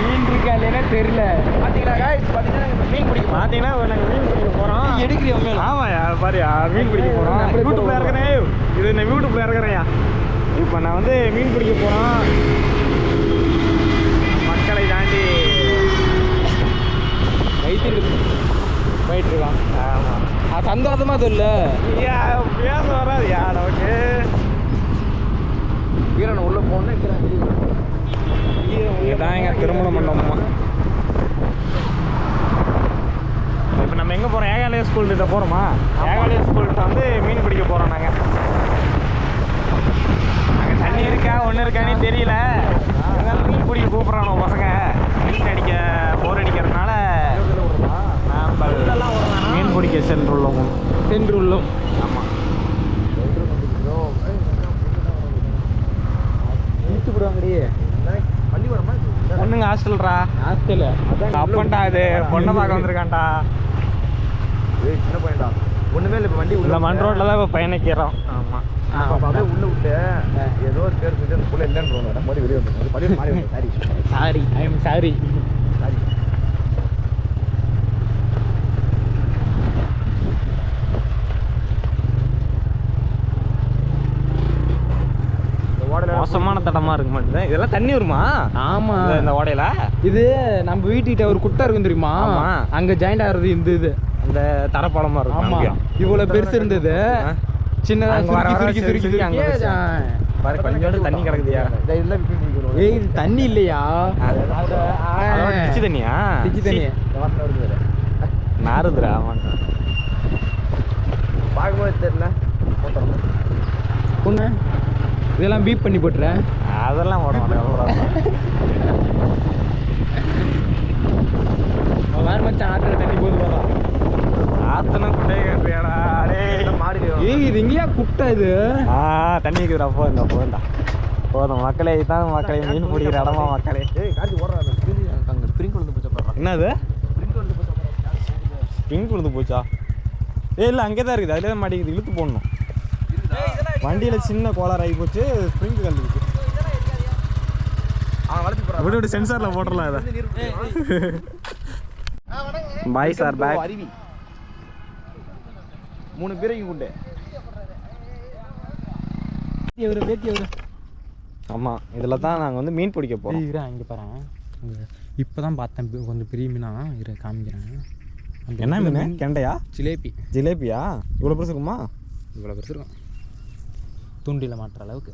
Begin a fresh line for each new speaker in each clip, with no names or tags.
மீன் இருக்கா இல்லைன்னா தெரியல.
நாங்க மீன் பிடிக்க
பார்த்தீங்கன்னா நாங்கள் மீன் பிடிக்க போகிறோம்
எடுக்கிறியா உண்மையில?
ஆமாயா பாரியா மீன் பிடிக்க போகிறோம்
போடுவோம்.
இருக்கிறேன். இது நான் யூடியூப்ல இருக்கிறேன்யா. இப்போ நான் வந்து மீன் பிடிக்க போகிறோம் மக்களை தாண்டி.
வயிற்று போயிட்டு இருக்கான்.
ஆமாம்
அது சந்தோஷமா தெரியல.
ஐயா பேச வராதுயா நமக்கு.
வீரன் உள்ள போனா
இதுதான் எங்க திருமண மண்டபமா இப்போ நம்ம எங்கே போகிறோம் ஏகாலய ஸ்கூல் கிட்ட போகிறோமா ஏகாலய ஸ்கூல்கிட்ட வந்து மீன் பிடிக்க போகிறோம் நாங்கள் அங்கே தண்ணி இருக்கா? ஒன்று இருக்கானே தெரியல இருந்தாலும் மீன் பிடிக்க கூப்பிட்றானோ பசங்க மீன் அடிக்க போர் அடிக்கிறதுனால நாம் மீன் பிடிக்க சென்றுள்ளோம்
சென்றுள்ளோம்
ஆமாம்
இழுத்து விடுவாங்கடியே பள்ளிக்கூடமா
பொண்ணுங்க ஹாஸ்டல்ரா
ஹாஸ்டல்
அப்பன்டா இது பொண்ணை பார்க்க வந்திருக்கான்டா.
சின்ன பையன்டா ஒண்ணுமே இல்லை இப்போ வண்டி உள்ள
மண் ரோட்டில் தான் இப்போ பயணிக்கிறோம். ஆமாம்
அப்ப அப்படியே உள்ள விட்டு ஏதோ ஒரு பேர் சொல்லி அந்த புள்ள இல்லைன்னு மாதிரி வெளியே வந்து sorry
sorry I am sorry
sorry
தடமா இருக்க மாட்டேங்குது இதெல்லாம் தண்ணி வருமா?
ஆமா.
இந்த- ஓடையில?
இது நம்ம வீட்டுக்கிட்ட ஒரு குட்டை இருக்கும் தெரியுமா?
ஆமா.
அங்க ஜாயிண்ட் ஆகுறது இந்த இது.
அந்த தரப்பாலமா இருக்கும்
ஆமா. இவ்வளவு பெருசு இருந்தது. சின்னதா சுருக்கி சுருக்கி
அங்க. பாரு கொஞ்சோண்டு தண்ணி கிடக்குதுயா?
ஏய் தண்ணி இல்லையா?
டிச்சு தண்ணியா?
டிச்சி தண்ணி.
நாருதுரா ஆமாம்
பார்க்கும்போது தெரியல
இதெல்லாம் பீப் பண்ணி போட்டுறேன்.
அதெல்லாம் ஓட மாட்டேன்
வேற மச்சான் ஆத்துல தண்ணி போது போதா
ஆத்தனை குட்டை கட்டுறியாடா. டேய்
மாடி
ஏய் இது எங்கேயா குட்டை இது?
ஆ தண்ணி இருக்குதுடா போதுண்டா போதுண்டா போதும் மக்களே இதான் மக்களே மீன் பிடிக்கிற இடமா மக்களே.
ஏய் காட்சி ஓடுறாங்க அங்கே பிரிங்க் விழுந்து போச்சு
என்னது?
பிரிங்க் விழுந்து போச்சு
பிங்க் விழுந்து போச்சா? ஏ இல்லை அங்கே தான் இருக்குது அதிலே தான் மாட்டேங்குது இழுத்து போடணும். வண்டியில் சின்ன கோளாறு ஆகி போச்சு
வளர்த்து போகிறான்
விடு விடு சென்சாரில் போட்டுடலாம் இதை. பாய் சார் பேக்
அருவி. மூணு பேரையும் கொண்டு
எவரு பேத்தி எவரு
ஆமாம் இதில் தான் நாங்கள் வந்து மீன் பிடிக்க போகிறோம்
இரு அங்கே பாரு. இப்போ தான் பார்த்தேன் கொஞ்சம் பெரிய மீனா. இரு காமிக்கிறேன்.
என்ன மீன்? கெண்டையா?
ஜிலேபி.
ஜிலேபியா? இவ்வளோ பெருசு இருக்குமா?
இவ்வளோ பெருசு இருக்கும். தூண்டியில் மாட்டுற அளவுக்கு.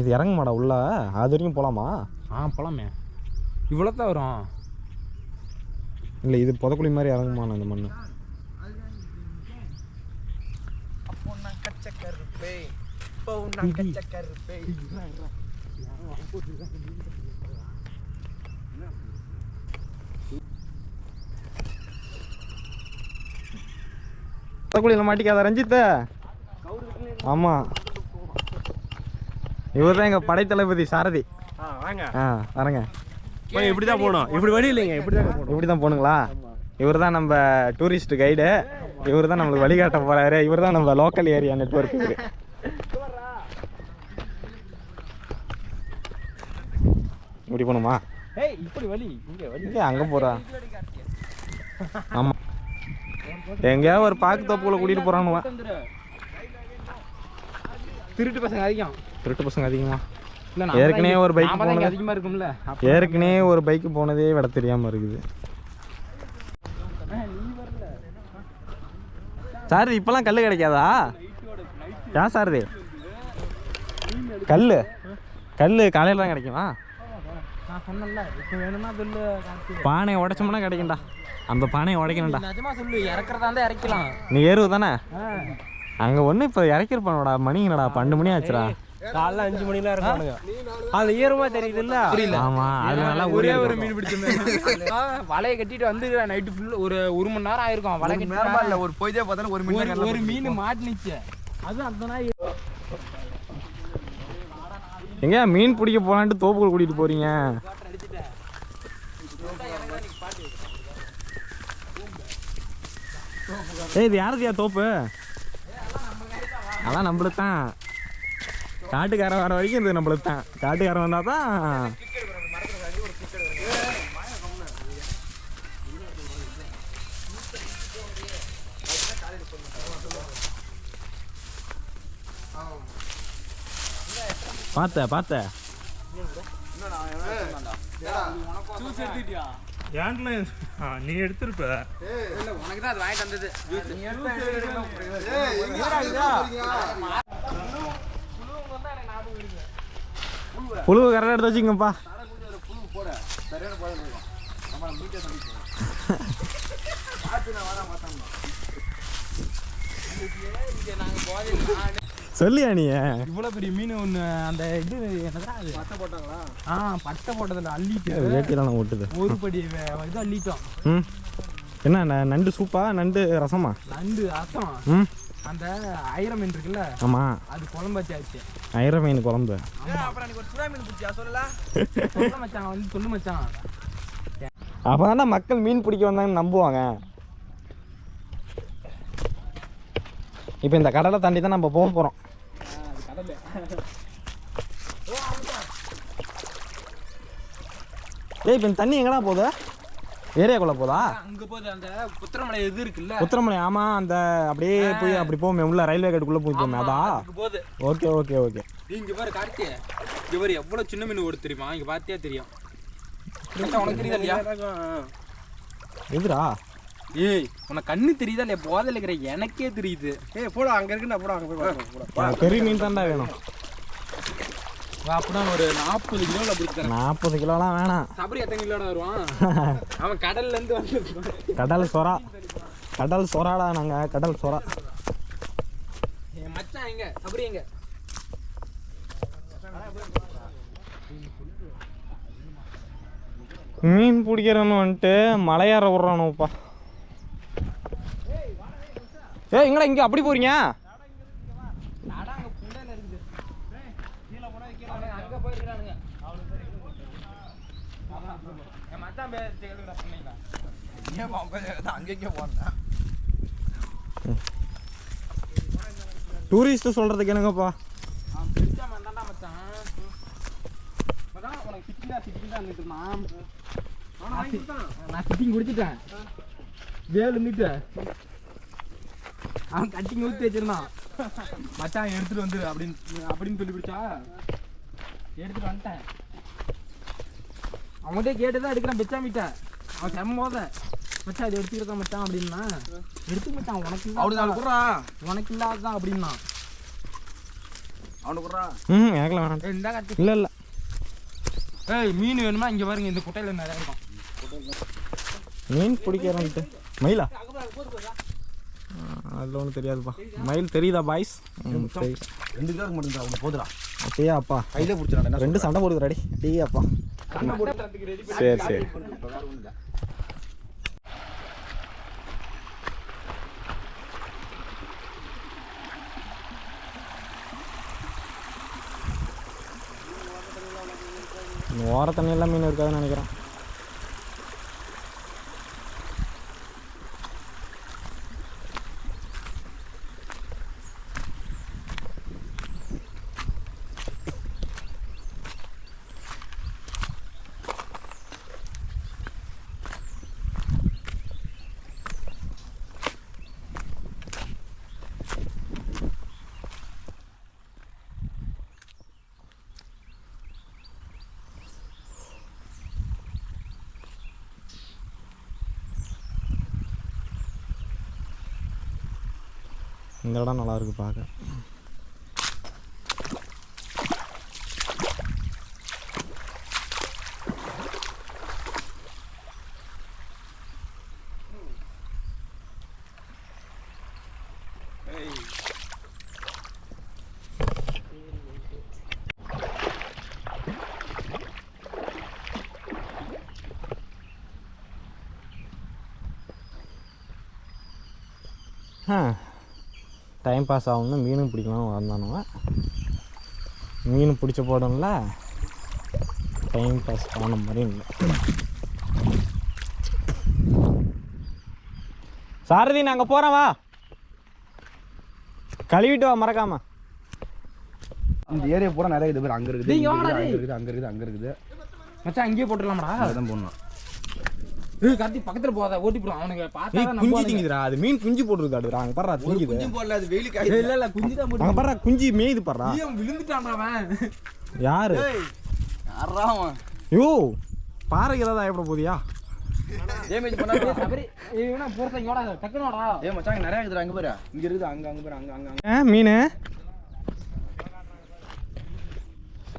இது இறங்க மாடா உள்ள? அது வரைக்கும் போகலாமா
ஆ போலாமே. இவ்வளோ தான் வரும்.
இல்லை இது புதக்குழி மாதிரி இறங்குமாண்ணா இந்த மண் புதக்குழியில் மாட்டிக்காத ரஞ்சித்த. ஆமாம் இவர் தான் எங்கள் படைத்தளபதி சாரதி. ஆ வரேங்க.
இப்படி தான் போகணும். இப்படி வழி இல்லைங்க இப்படி தான் போகணும்.
இப்படி தான் போகணுங்களா? இவர் தான் நம்ம டூரிஸ்ட் கைடு இவர் தான் நம்மளுக்கு வழிகாட்ட போறாரு. இவர் தான் நம்ம லோக்கல் ஏரியா நெட்ஒர்க் இவரு இப்படி போகணுமா?
ஏய் இப்படி வழி இங்கே வழி.
இங்கே அங்கே போகிறா ஆமாம் எங்கேயாவது ஒரு பாக்கு தோப்புக்குள்ள கூட்டிகிட்டு போகிறானுவா
திருட்டு பசங்க அதிகம்.
திருட்டு பசங்க அதிகமா?
இல்லை
ஏற்கனவே ஒரு
இங்க
போனது.
அதிகமாக இருக்கும்ல.
ஏற்கனவே ஒரு பைக்கு போனதே விட தெரியாமல் இருக்குது. சார் இப்போலாம் கல் கிடைக்காதா? ஏன் சார் இது கல் கல் காலையில் தான் கிடைக்குமா?
நான் சொன்னேன்ல இப்போ வேணும்னா சொல்லு காசு.
பானையை உடைச்சோம்னா கிடைக்கும்டா. அந்த பானையை உடைக்கணும்டா.
நிஜமா சொல்லு இறக்குறதா இருந்தா இறக்கலாம்.
நீ ஏறுவு தானே. அங்கே ஒன்று இப்போ இறக்கிருப்பானோடா மணி என்னடா பன்னெண்டு மணி ஆச்சுடா.
காலைல அஞ்சு மணிலாம் இருக்கானுங்க அது ஈரமா தெரியுது இல்ல புரியல.
ஆமாம் அது நல்லா
ஒரே
ஒரே
மீன் பிடிச்சிருந்தேன். வலையை கட்டிட்டு வந்து நைட்டு ஃபுல் ஒரு ஒரு மணி நேரம் ஆயிருக்கும். வலை கட்டி
நேரமா இல்லை ஒரு போய்தே பார்த்தாலும் ஒரு மணி
ஒரு மீன் மாட்டினுச்சு. அது அந்த நாய்.
எங்கேயா மீன் பிடிக்க போகலான்ட்டு தோப்புக்குள்ள கூட்டிகிட்டு போகிறீங்க ஏய் இது யாருதியா தோப்பு? அதான் நம்மளுக்கு தான் காட்டுக்காரன் வர வரைக்கும் இது நம்மளுக்கு தான் காட்டுக்காரன் வந்தால் தான் பார்த்த பார்த்த
ஏன்ல நீ எடுத்திருப்ப.
உனக்கு தான் அது வாங்கிட்டு வந்தது.
புழுவு கரெக்டாக எடுத்து வச்சுங்கப்பா சொல்லியா நீ?
இவ்வளோ பெரிய மீன் ஒன்று அந்த இது என்னதான் அது? பட்டை போட்டாங்களா? ஆ பட்டை போட்டதில் அள்ளிட்டு
வேட்டியெல்லாம் ஓட்டுது.
ஒரு படி இது அள்ளிட்டோம்.
ம். என்ன ந- நண்டு சூப்பா? நண்டு ரசமா?
நண்டு அர்த்தம்
ம்.
அந்த ஐர மீன் இருக்குல்ல
ஆமாம்
அது குழம்பாச்சாச்சு
ஐர மீன் குழம்பு.
அப்புறம் எனக்கு ஒரு சுறா மீன் பிடிச்சியா? சொல்லலாம்
சொல்லு மச்சான் வந்து சொல்லு மச்சான்.
அப்போ மக்கள் மீன் பிடிக்க வந்தாங்கன்னு நம்புவாங்க. இப்போ இந்த கடலை தாண்டி தான் நம்ம போக போகிறோம் ஏய் இப்போ தண்ணி எங்கடா போகுது? ஏரியாக்குள்ளே போதா?
அங்கே போகுது அந்த புத்திரமலை இது இருக்குல்ல.
உத்தரமலை ஆமாம் அந்த அப்படியே போய் அப்படி போமே உள்ள ரயில்வே கேட்டுக்குள்ளே போய் போமே அதா?
போகுது.
Okay okay okay.
இங்க பாரு கார்த்தி. இங்க பாரு எவ்வளவு சின்ன மீன் ஓடு தெரியுமா? இங்க பார்த்தியா தெரியும். உனக்கு தெரியுதா இல்லையா?
எதுடா
ஏய் உனக்கு கண்ணு தெரியுதா இல்லையா? போதையில இருக்கிற எனக்கே தெரியுது.
ஏய் போடா அங்க இருக்குடா போடா அங்க போய்
பெரிய மீன் தான்டா வேணும்.
அப்படின்னா ஒரு நாற்பது கிலோல பிடிச்சி தரேன்
நாற்பது கிலோலாம் வேணாம்.
சபரி எத்தனை கிலோட வருவான்? அவன் கடல்ல இருந்து வந்து
கடல் சொரா கடல் சொராடா நாங்கள் கடல் சொரா
என் மச்சான் எங்க? சபரி எங்க?
மீன் பிடிக்கிறவனு வந்துட்டு மலையாற விட்றானுப்பா ஏய் எங்கடா இங்கே அப்படி போறீங்க
அங்க போயிருக்கானுங்க என் மச்சான் பேர் கேளுடா சொன்னீங்களா
ஏன் அங்கங்க போறேன்
டூரிஸ்ட் சொல்கிறதுக்கு என்னங்கப்பா
அவன் பெருசா மந்தாண்டா மச்சான் அதான் உனக்கு சிக்கிங்கா சிக்கிங்கா இருந்துட்டுருந்தான் நான் சிட்டிங் குடிச்சிட்டேன். வேல் இருந்துட்டு அவன் கட்டிங் ஊற்றி வச்சிருந்தான். மச்சான் எடுத்துட்டு வந்துரு அப்படின்னு அப்படின்னு சொல்லி பிடிச்சா? எடுத்துட்டு வந்துட்டேன். அவன்கிட்ட கேட்டு தான் எடுக்கிறேன் பெச்சாமிட்ட அவன் செம்ம போத மச்சான் இது எடுத்துக்கிறதா மச்சான் அப்படின்னா? எடுத்து மச்சான் உனக்கு
அவனுக்கு நாலு. குடுறா.
உனக்கு இல்லாததான் அப்படின்னா?
அவனுக்கு குடுறா.
ம் எனக்குலாம் வேணாம்.
இந்தா கட்டி
இல்லை இல்லை.
ஏய் மீன் வேணுமா? இங்க பாருங்க இந்த குட்டையில நிறைய இருக்கும்.
மீன் பிடிக்கிறன்ட்டு. மயிலா? அதில் ஒன்றும் தெரியாதுப்பா. மயில் தெரியுதா பாய்ஸ்
ரெண்டு கிலோ மட்டும் அவனுக்கு போதுடா.
அப்படியா அப்பா?
கையில பிடிச்சிடா
ரெண்டு சண்டை போடுது ரெடி. டீ அப்பா. சரி சரி. ஓர தண்ணியெல்லாம் மீன் இருக்காதுன்னு நினைக்கிறேன். இந்த இடம் நல்லா இருக்கு பார்க்க டைம் பாஸ் ஆகணும்னு மீனும் பிடிக்கலாம்னு வந்தானுங்க. மீன் பிடிச்ச போடும்ல டைம் பாஸ் ஆன மாதிரி இல்லை. சாரதி நாங்கள் போகிறோம் வா. கழுவிட்டு வா மறக்காம.
இந்த ஏரியா பூரா நிறைய இது பேர் அங்க இருக்குது அங்க. இருக்குது அங்க இருக்குது அங்க இருக்குது.
மச்சான் அங்கேயே போட்டுடலாம்டா?
அதான் போடணும்.
ஏய் கார்த்தி பக்கத்துல போகாத ஓட்டி போடும் அவனுக்கு பார்த்தா
குஞ்சு திங்குதுடா அது மீன் குஞ்சு போட்டுருக்குதாடுறா அங்க பாரு திங்குது.
போடல அது வெயிலுக்கு
இல்ல இல்ல குஞ்சு தான்
அங்க பாரு குஞ்சு மேயுது பாடுறா
ஐயோ விழுந்துட்டான்டா அவன்.
யாரு? யோ பாறைக்கு ஏதாவது ஆயிட போதியா
டேமேஜ்
ஏய், சபரி இவனா போறத இங்கடா டக்குனு வாடா
ஏ மச்சான் நிறைய இருக்குது அங்க பாரு. இங்க இருக்குது அங்க அங்க பாரு அங்க அங்க அங்க.
மீன்.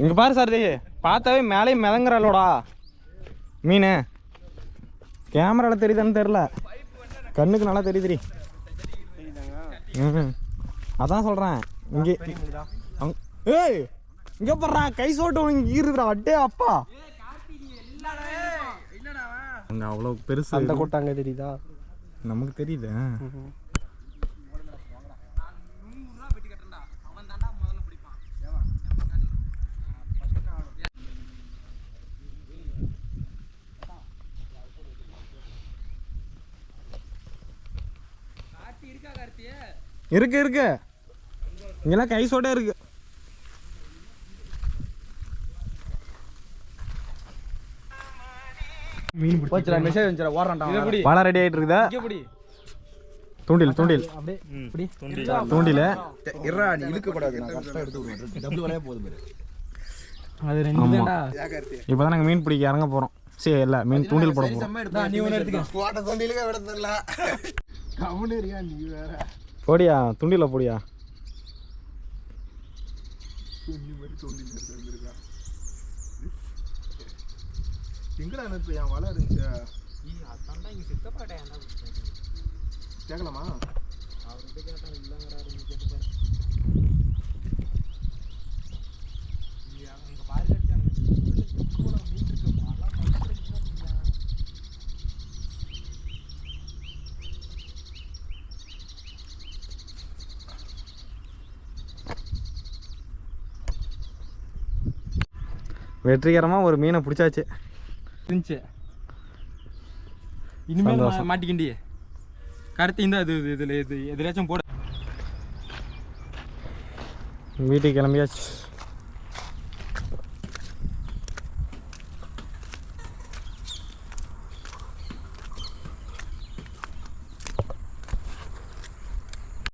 இங்க பாரு சார் பார்த்தாவே மேலே மிதங்குறாளோடா. மீன். கேமரால தெரியுதான்னு தெரில கண்ணுக்கு நல்லா தெரியுதுடி. ம் அதான் சொல்கிறேன் இங்கே ஏய் இங்கே போடுறா கை சோட்டு இங்கே ஈருதுடா அட்டே அப்பா. அங்கே அவ்வளோ பெருசு.
அந்த கொட்டாங்க தெரியுதா?
நமக்கு தெரியுது. இருக்கு இருக்கு. இங்கெல்லாம் கை சோடே இருக்கு.
மீன்
போச்சுடா மெசேஜ் வந்துச்சுடா ஓடுறான்டா
வாழை ரெடி ஆயிட்டு இருக்குதா தூண்டில் தூண்டில். தூண்டில்.
நீ இழுக்க கூடாது
அது ரெண்டு
இப்போ தான் நாங்கள் மீன் பிடிக்க இறங்க போகிறோம் சரி இல்லை மீன் தூண்டில் போட போகிறோம்
டா, நீ ஒன்று எடுத்துக்க
கோட்டை தொண்டிலுக்கே விட தெரியல கவுனு இருக்கியா நீ வேற
போடியா தூண்டில போடியா
எங்கடா எனக்கு என் வலை இருந்துச்சு கேட்கலாமா
வெற்றிகரமாக ஒரு மீனை பிடிச்சாச்சு.
இருந்துச்சு. இனிமேல். மாட்டிக்கிண்டி. கருத்து இந்த இது இது- இதுல இது எதுலாச்சும் போட.
வீட்டுக்கு கிளம்பியாச்சு.